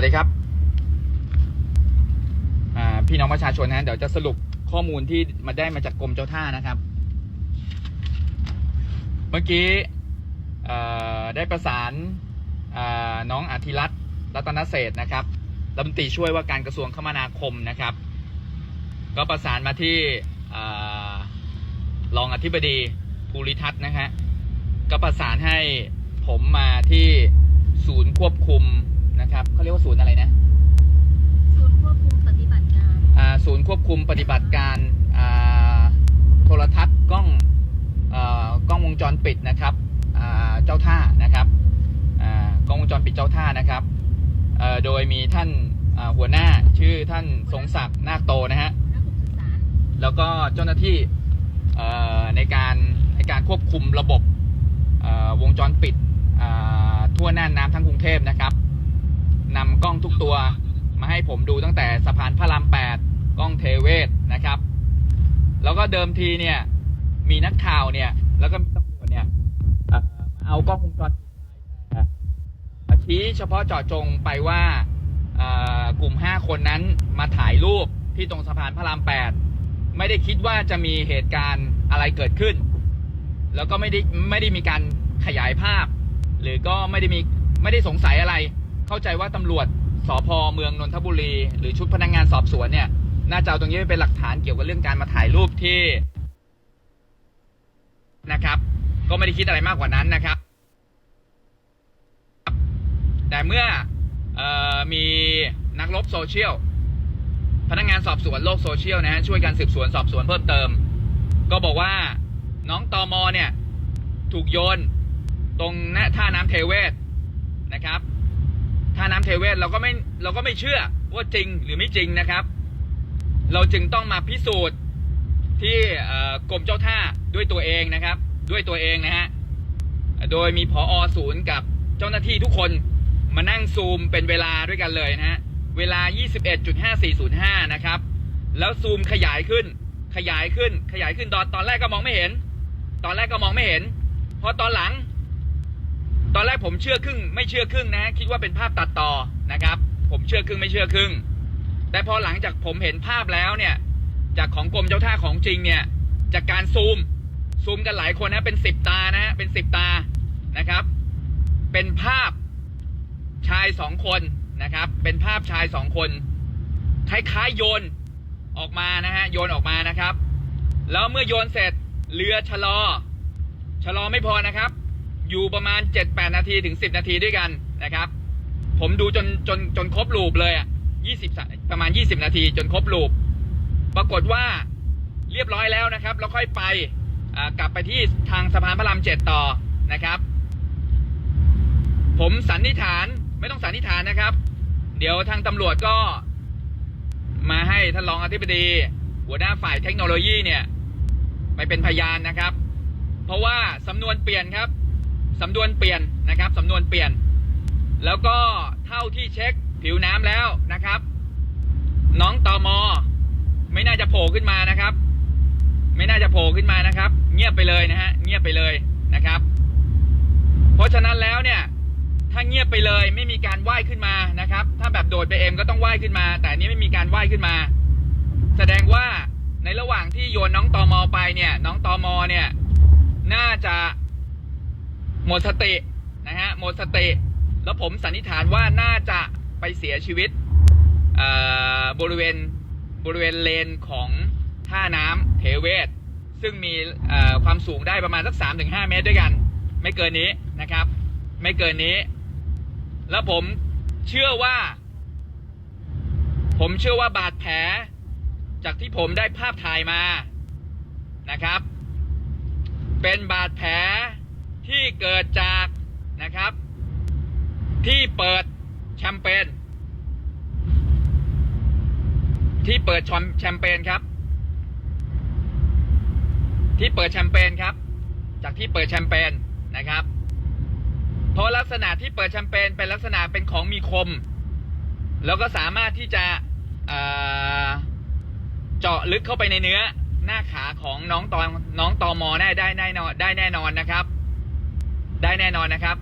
สวัสดีครับพี่น้องประชาชนนะเดี๋ยวจะสรุปข้อมูลที่มาได้มาจากกรมเจ้าท่านะครับ เมื่อกี้ได้ประสานน้องอาธิรัตน์รัตนเศษนะครับรัฐมนตรีช่วยว่าการกระทรวงคมนาคมนะครับ ก็ประสานมาที่อ่ารองอธิบดีภูริทัศน์นะฮะก็ประสานให้ผมมาที่ศูนย์ควบคุม นะครับเขาเรียกว่าศูนย์อะไรนะศูนย์ควบคุมปฏิบัติการอ่าศูนย์ควบคุมปฏิบัติการอ่าโทรทัศน์กล้องเอ่อกล้องวงจรปิดนะครับอ่าเจ้าท่านะครับอ่ากล้องวงจรปิดเจ้าท่านะครับเอ่อโดยมีท่านอ่าหัวหน้าชื่อท่านทรงศักดิ์นาคโตนะฮะนักศึกษาแล้วก็เจ้าหน้าที่เอ่อในการในการควบคุมระบบเอ่อวงจรปิดอ่าทั่วน่านน้ำทั้งกรุงเทพนะครับ นำกล้องทุกตัวมาให้ผมดูตั้งแต่สะพานพระราม8กล้องเทเวศนะครับ แล้วก็เดิมทีเนี่ย มีนักข่าวเนี่ย แล้วก็มีตำรวจเนี่ยเอาเอากล้องวงจรปิดชี้เฉพาะเจาะจงไปว่ากลุ่ม 5 คนนั้นมาถ่ายรูปที่ตรงสะพานพระราม 8 ไม่ได้คิดว่าจะมีเหตุการณ์อะไรเกิดขึ้น แล้วก็ไม่ได้ไม่ได้มีการขยายภาพ หรือก็ไม่ได้มีไม่ได้สงสัยอะไร เข้าใจว่าตำรวจสพเมืองนนทบุรี หรือชุดพนักงานสอบสวนเนี่ยน่าจะเอาตรงนี้ไปเป็นหลักฐานเกี่ยวกับเรื่องการมาถ่ายรูปที่นะครับ ก็ไม่ได้คิดอะไรมากกว่านั้นนะครับ แต่เมื่อออมีนักลบโซเชียลพนักงานสอบสวนโลกโซเชียลนะฮะช่วยกันสืบสวนสอบสวนเพิ่มเติม ก็บอกว่าน้องตอมอเนี่ย ถูกโยน ตรงหน้าท่าน้ำเทเวศนะครับ ท่าน้ำเทเวศเราก็ไม่เราก็ไม่เชื่อว่าจริงหรือไม่จริงนะครับ เราจึงต้องมาพิสูจน์ที่กรมเจ้าท่าด้วยตัวเองนะครับ ด้วยตัวเองนะฮะโดยมีผออศูนย์กับเจ้าหน้าที่ทุกคนมานั่งซูมเป็นเวลาด้วยกันเลยนะฮะเวลา 21.5405 นะครับ แล้วซูมขยายขึ้น ขยายขึ้น ขยายขึ้นตอนตอนแรกก็มองไม่เห็น ตอนแรกก็มองไม่เห็น พอตอนหลัง ตอนแรกผมเชื่อครึ่ง ไม่เชื่อครึ่งนะ คิดว่าเป็นภาพตัดต่อนะครับ ผมเชื่อครึ่งไม่เชื่อครึ่ง แต่พอหลังจากผมเห็นภาพแล้วเนี่ย จากของกรมเจ้าท่าของจริงเนี่ย จากการซูม ซูมกันหลายคนนะเป็นสิบตานะฮะเป็นสิบตานะครับ เป็นภาพชายสองคนนะครับ เป็นภาพชายสองคนคล้ายๆโยนออกมานะฮะโยนออกมานะครับ แล้วเมื่อโยนเสร็จเรือชะลอชะลอไม่พอนะครับ อยู่ประมาณ 7-8 นาทีถึง 10 นาทีด้วยกันนะครับ ผมดูจนจนจนครบลูปเลยอะ20 ประมาณ 20 นาทีจนครบลูป ปรากฏว่าเรียบร้อยแล้วนะครับ แล้วค่อยไปกลับไปที่ทางสะพานพระรามเจ็ดต่อนะครับ ผมสันนิษฐานไม่ต้องสันนิษฐานนะครับ เดี๋ยวทางตำรวจก็มาให้ท่านรองอธิบดี หัวหน้าฝ่ายเทคโนโลยีเนี่ยไปเป็นพยานนะครับ เพราะว่าสำนวนเปลี่ยนครับ สำนวนเปลี่ยนนะครับสำนวนเปลี่ยน แล้วก็เท่าที่เช็คผิวน้ำแล้วนะครับ น้องตอมอไม่น่าจะโผล่ขึ้นมานะครับ ไม่น่าจะโผล่ขึ้นมานะครับ เงียบไปเลยนะฮะเงียบไปเลยนะครับ เพราะฉะนั้นแล้วเนี่ยถ้าเงียบไปเลยไม่มีการว่ายขึ้นมานะครับ ถ้าแบบโดดไปเองก็ต้องว่ายขึ้นมา แต่อันนี้ไม่มีการว่ายขึ้นมา แสดงว่าในระหว่างที่โยนน้องตอมอไปเนี่ย น้องตอมอเนี่ย น่าจะ หมดสตินะฮะหมดสติแล้วผมสันนิษฐานว่าน่าจะไปเสียชีวิตบริเวณบริเวณเลนของท่าน้ำเทเวศ ซึ่งมีความสูงได้ประมาณสักสามถึงห้าเมตรด้วยกัน ไม่เกินนี้นะครับ ไม่เกินนี้ แล้วผมเชื่อว่า ผมเชื่อว่าบาดแผล จากที่ผมได้ภาพถ่ายมานะครับ เป็นบาดแผล ที่เกิดจากนะครับ ที่เปิดแชมเปญที่เปิดชมแชมเปญครับ ที่เปิดแชมเปญครับ จากที่เปิดแชมเปญนะครับ เพราะลักษณะที่เปิดแชมเปญเป็นลักษณะเป็นของมีคม แล้วก็สามารถที่จะเจาะลึกเข้าไปในเนื้อหน้าขาของน้องตอนน้องตอมอได้ได้แน่นอนได้แน่นอนนะครับ ได้แน่นอนนะครับ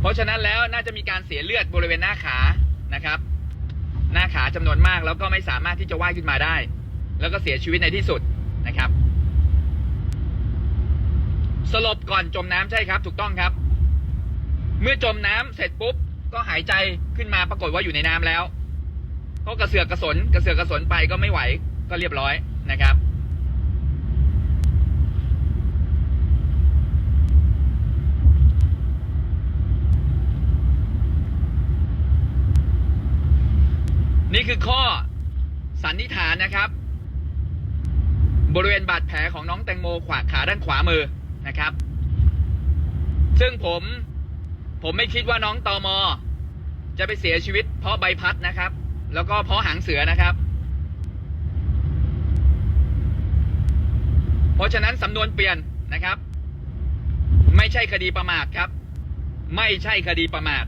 เพราะฉะนั้นแล้วน่าจะมีการเสียเลือดบริเวณหน้าขานะครับ หน้าขาจำนวนมากแล้วก็ไม่สามารถที่จะว่ายขึ้นมาได้ แล้วก็เสียชีวิตในที่สุดนะครับ สลบก่อนจมน้ำใช่ครับ ถูกต้องครับ เมื่อจมน้ำเสร็จปุ๊บก็หายใจขึ้นมาปรากฏว่าอยู่ในน้ำแล้วก็กระเสือกกระสนกระเสือกกระสนไปก็ไม่ไหวก็เรียบร้อยนะครับ นี่คือข้อสันนิษฐานนะครับ บริเวณบาดแผลของน้องแตงโมขวาขาด้านขวามือนะครับ ซึ่งผมผมไม่คิดว่าน้องตอมอจะไปเสียชีวิตเพราะใบพัดนะครับ แล้วก็เพราะหางเสือนะครับ เพราะฉะนั้นสำนวนเปลี่ยนนะครับ ไม่ใช่คดีประมาทครับ ไม่ใช่คดีประมาท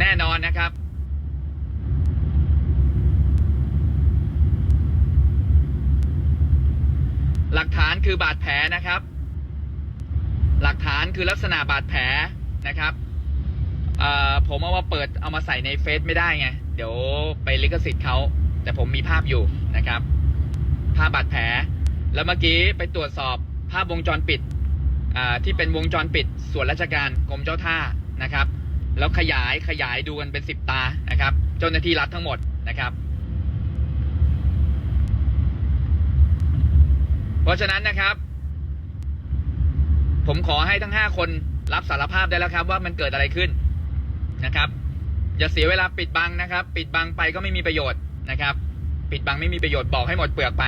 แน่นอนนะครับ หลักฐานคือบาดแผลนะครับ หลักฐานคือลักษณะบาดแผลนะครับผมเอามาเปิดเอามาใส่ในเฟซไม่ได้ไง เดี๋ยวไปลิขสิทธิ์เขาแต่ผมมีภาพอยู่นะครับ ภาพบาดแผล แล้วเมื่อกี้ไปตรวจสอบภาพวงจรปิดที่เป็นวงจรปิดส่วนราชการกรมเจ้าท่านะครับ แล้วขยายขยายดูกันเป็นสิบตานะครับ เจ้าหน้าที่รัฐทั้งหมดนะครับ เพราะฉะนั้นนะครับ ผมขอให้ทั้งห้าคนรับสารภาพได้แล้วครับ ว่ามันเกิดอะไรขึ้นนะครับอย่าเสียเวลาปิดบังนะครับ ปิดบังไปก็ไม่มีประโยชน์นะครับ ปิดบังไม่มีประโยชน์บอกให้หมดเปลือกไป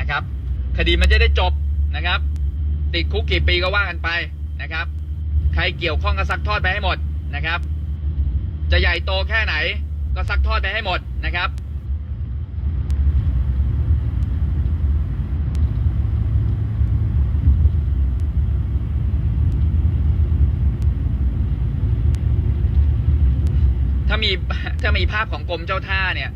นะครับ คดีมันจะได้จบนะครับ ติดคุกกี่ปีก็ว่ากันไปนะครับ ใครเกี่ยวข้องก็ซักทอดไปให้หมดนะครับ จะใหญ่โตแค่ไหนก็ซักทอดไปให้หมดนะครับามีถ้ามีภาพของกรมเจ้าท่าเนี่ย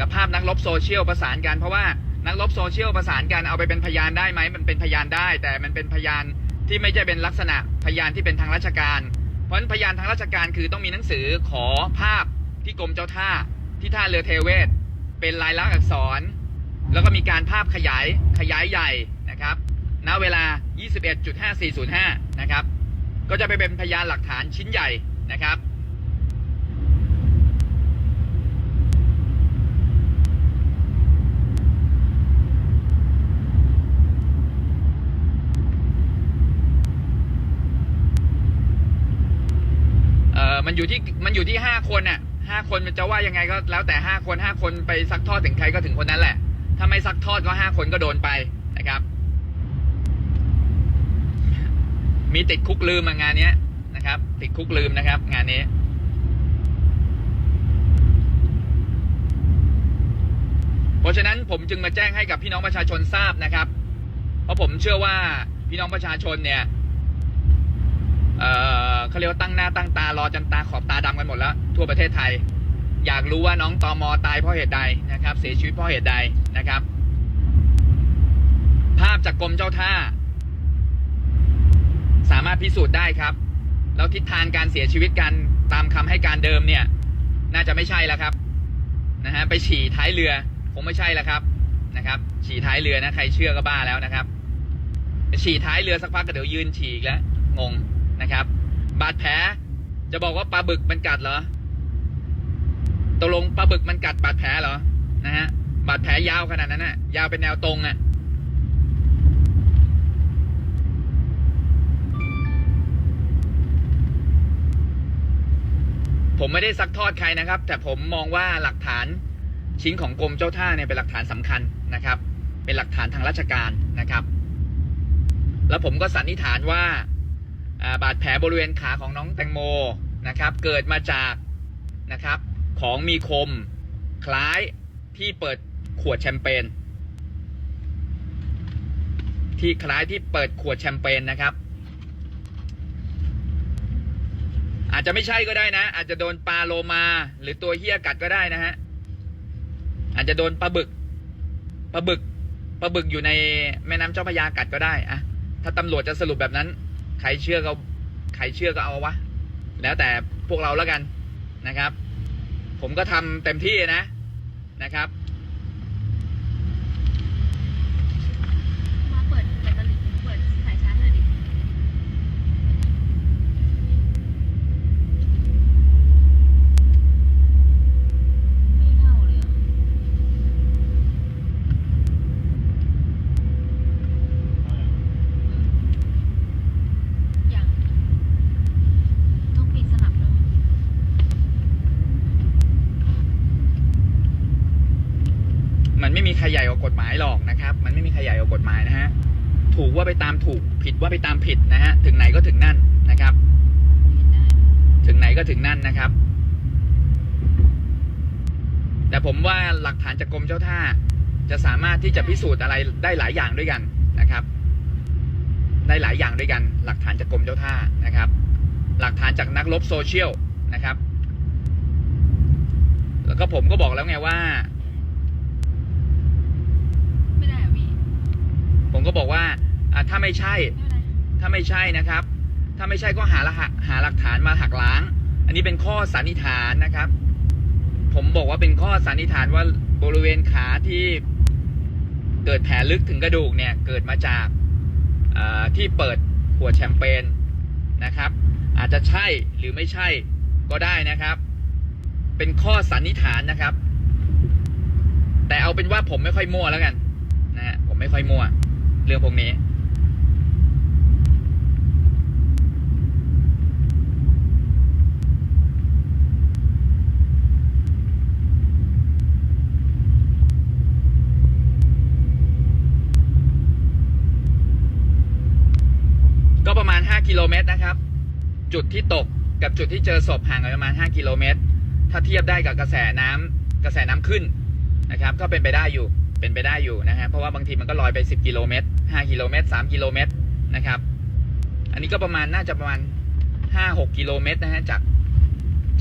กับภาพนักรบโซเชียลประสานกันเพราะว่านักรบโซเชียลประสานกันเอาไปเป็นพยานได้ไหมมันเป็นพยานได้ แต่มันเป็นพยานที่ไม่ใช่เป็นลักษณะพยานที่เป็นทางราชการ เพราะฉะนั้นพยานทางราชการคือต้องมีหนังสือขอภาพที่กรมเจ้าท่าที่ท่าเรือเทเวศ เป็นลายลักษณ์อักษร แล้วก็มีการภาพขยายขยายใหญ่นะครับณเวลา 21.5405 นะครับ ก็จะไปเป็นพยานหลักฐานชิ้นใหญ่นะครับ มันอยู่ที่มันอยู่ที่ห้าคนน่ะห้าคนมันจะว่ายังไงก็แล้วแต่ห้าคนห้าคนไปซักทอดถึงใครก็ถึงคนนั้นแหละ ถ้าไม่ซักทอดก็ห้าคนก็โดนไปนะครับ มีติดคุกลืมงานเนี้ยนะครับ ติดคุกลืมนะครับ งานนี้เพราะฉะนั้นผมจึงมาแจ้งให้กับพี่น้องประชาชนทราบนะครับ เพราะผมเชื่อว่าพี่น้องประชาชนเนี่ย เอ่อเขาเรียกว่าตั้งหน้าตั้งตารอจนตาขอบตาดำกันหมดแล้ว ทั่วประเทศไทย อยากรู้ว่าน้องตอมอตายเพราะเหตุใดนะครับ เสียชีวิตเพราะเหตุใดนะครับ ภาพจากกรมเจ้าท่า สามารถพิสูจน์ได้ครับ แล้วทิศทางการเสียชีวิตกันตามคำให้การเดิมเนี่ย น่าจะไม่ใช่แล้วครับนะฮะไปฉี่ท้ายเรือคงไม่ใช่แล้วครับนะครับ ฉี่ท้ายเรือนะใครเชื่อก็บ้าแล้วนะครับฉี่ท้ายเรือสักพักก็เดี๋ยวยืนฉี่อีกแล้วงง นะครับ บาดแผลจะบอกว่าปลาบึกมันกัดเหรอตกลงปลาบึกมันกัดบาดแผลเหรอนะฮะบาดแผลยาวขนาดนั้นน่ะยาวเป็นแนวตรงอะผมไม่ได้ซักทอดใครนะครับ แต่ผมมองว่าหลักฐานชิ้นของกรมเจ้าท่าเนี่ยเป็นหลักฐานสำคัญนะครับ เป็นหลักฐานทางราชการนะครับ แล้วผมก็สันนิษฐานว่า บาดแผลบริเวณขาของน้องแตงโมนะครับเกิดมาจากนะครับของมีคมคล้ายที่เปิดขวดแชมเปญที่คล้ายที่เปิดขวดแชมเปญนะครับ อาจจะไม่ใช่ก็ได้นะ อาจจะโดนปลาโลมาหรือตัวเฮี้ยกัดก็ได้นะฮะอาจจะโดนปลาบึกปลาบึกปลาบึกอยู่ในแม่น้ำเจ้าพระยากัดก็ได้อะถ้าตำรวจจะสรุปแบบนั้น ใครเชื่อก็ใครเชื่อก็เอาวะ แล้วแต่พวกเราแล้วกันนะครับ ผมก็ทำเต็มที่นะนะครับ มาเปิดแบตเตอรี่เปิดสายชาร์จหน่อยดิไม่เข้าเลยอะอย่างต้องปิดสลับด้วย มันไม่มี ใครใหญ่กว่ากฎหมายหรอกนะครับ มันไม่มีใครใหญ่กว่ากฎหมายนะฮะ ถูกว่าไปตามถูก ผิดว่าไปตามผิดนะฮะ ถึงไหนก็ถึงนั่นนะครับ ถึงไหนก็ถึงนั่นนะครับ แต่ผมว่าหลักฐานจากกรมเจ้าท่า จะสามารถที่จะพิสูจน์อะไรได้หลายอย่างด้วยกันนะครับ ได้หลายอย่างด้วยกัน หลักฐานจากกรมเจ้าท่านะครับ หลักฐานจากนักรบโซเชียลนะครับ แล้วก็ผมก็บอกแล้วไงว่า ไม่ได้อะพี่ ผมก็บอกว่าถ้าไม่ใช่ ถ้าไม่ใช่นะครับ ถ้าไม่ใช่ก็หาละหหาหลักฐานมาหักล้าง อันนี้เป็นข้อสันนิษฐานนะครับ ผมบอกว่าเป็นข้อสันนิษฐานว่าบริเวณขาที่เกิดแผลลึกถึงกระดูกเนี่ยเกิดมาจากที่เปิดขวดแชมเปญนะครับ อาจจะใช่หรือไม่ใช่ก็ได้นะครับ เป็นข้อสันนิษฐานนะครับ แต่เอาเป็นว่าผมไม่ค่อยมั่วแล้วกันนะฮะผมไม่ค่อยมั่ว เรื่องพวกนี้ก็ประมาณ 5 กิโลเมตรนะครับ จุดที่ตกกับจุดที่เจอศพห่างกันประมาณ 5 กิโลเมตร ถ้าเทียบได้กับกระแสน้ำกระแสน้ำขึ้นนะครับ ก็เป็นไปได้อยู่ เป็นไปได้อยู่นะฮะเพราะว่าบางทีมันก็ลอยไป 10 กิโลเมตร5กิโลเมตร3กิโลเมตรนะครับ อันนี้ก็ประมาณน่าจะประมาณ 5-6 กิโลเมตรนะฮะจาก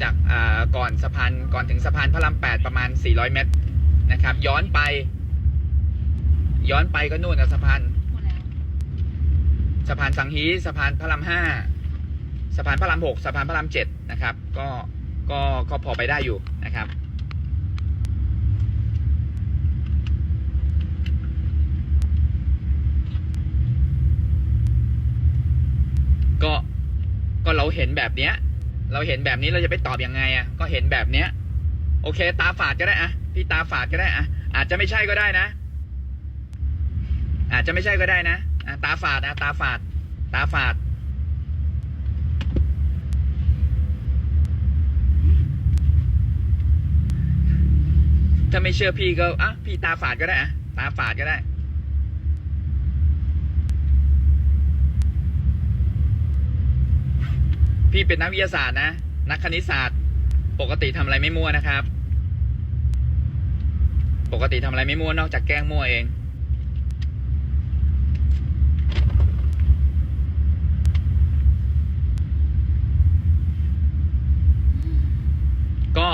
จากอ่าก่อนสะพานก่อนถึงสะพานพระราม8ประมาณ 400 เมตรนะครับ ย้อนไป ย้อนไปก็นู่นกับสะพานสะพานสังฮีสะพานพระรามห้าสะพานพระรามหกสะพานพระรามเจ็ดนะครับ ก็ก็ก็พอไปได้อยู่นะครับ ก็ก็ เห็นแบบเนี้ย เราเห็นแบบนี้เราจะไปตอบยังไงอะ ก็เห็นแบบเนี้ย โอเค ตาฝาดก็ได้อะพี่ตาฝาดก็ได้อะอาจจะไม่ใช่ก็ได้นะ อาจจะไม่ใช่ก็ได้นะอะตาฝาดนะตาฝาด ตาฝาด ถ้าไม่เชื่อพี่ก็อะพี่ตาฝาดก็ได้อะตาฝาดก็ได้ พี่เป็นนักวิทยาศาสตร์นะ นักคณิตศาสตร์ ปกติทำอะไรไม่มั่วนะครับ ปกติทำอะไรไม่มั่วนอกจากแกล้งมั่วเอง ก็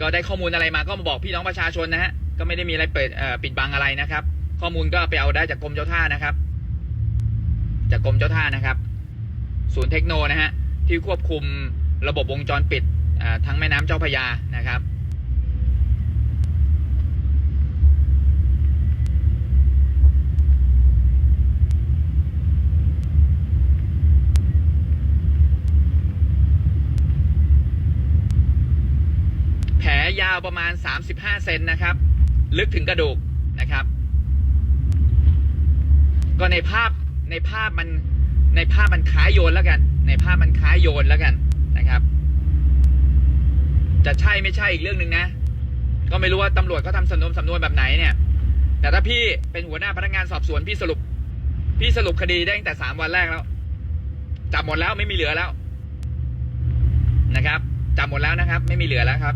ก็ได้ข้อมูลอะไรมาก็มาบอกพี่น้องประชาชนนะฮะ ก็ไม่ได้มีอะไรเปิดปิดบังอะไรนะครับ ข้อมูลก็ไปเอาได้จากกรมเจ้าท่านะครับ จากกรมเจ้าท่านะครับ ศูนย์เทคโนนะฮะ ที่ควบคุมระบบวงจรปิดทั้งแม่น้ำเจ้าพยานะครับ แผลยาวประมาณ 35 เซนนะครับ ลึกถึงกระดูกนะครับ ก็ในภาพในภาพมันในภาพมันคล้ายโยนแล้วกัน ในภาพมันคล้ายโยนแล้วกันนะครับ จะใช่ไม่ใช่อีกเรื่องหนึ่งนะ ก็ไม่รู้ว่าตำรวจเขาทำสำนวนสำนวนแบบไหนเนี่ย แต่ถ้าพี่เป็นหัวหน้าพนักงานสอบสวนพี่สรุป พี่สรุปคดีได้ตั้งแต่สามวันแรกแล้วจับหมดแล้วไม่มีเหลือแล้วนะครับจับหมดแล้วนะครับ ไม่มีเหลือแล้วครับ